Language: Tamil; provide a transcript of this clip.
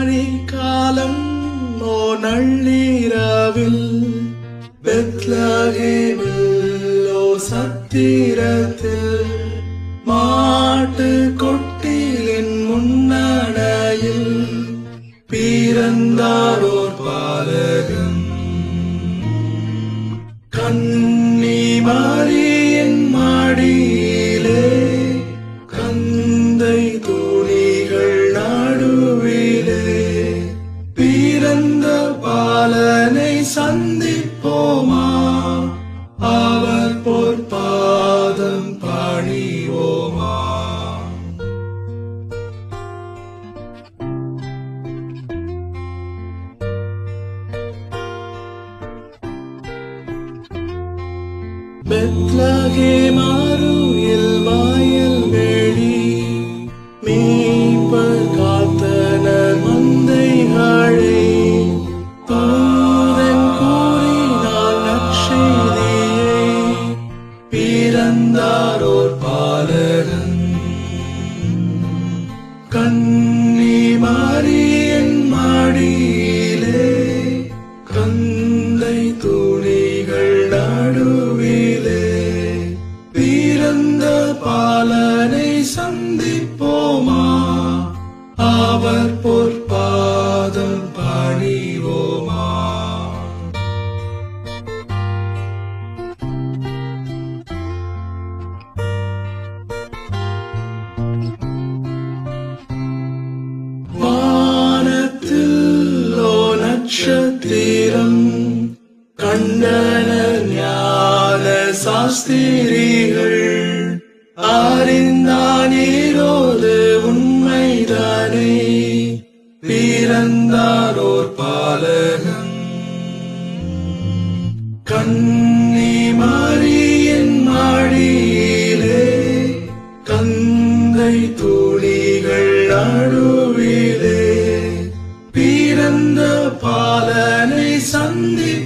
பனி காலம் ஓ நள்ளீராவில். பெத்லகேமில் ஓ சத்திரத்தில். மாட்டு கொட்டிலின் முன்னடையில் பிறந்தாரோர் பாலகன் கண்ணி மாறி சந்திப்போமா? அவர் பொற்பாதம் பணிவோமா பெத்லகேமா பிறந்தாரோர் பாலகன். கண்ணி மாறியன் மாடியிலே கந்தை துணிகள் நடுவிலே பிறந்த பாலனை சந்திப்போமா? அவர் போ சாஸ்திரம் கண்டனர் ஞான சாஸ்திரிகள் அறிந்தானீரோது உண்மைதானே பிறந்தாரோர் பாலகம். கண்ணி மாறியின் மாடியிலே கந்தை தூளிகள் நடுவிலே பிறந்த பாலனை சந்திப்போமா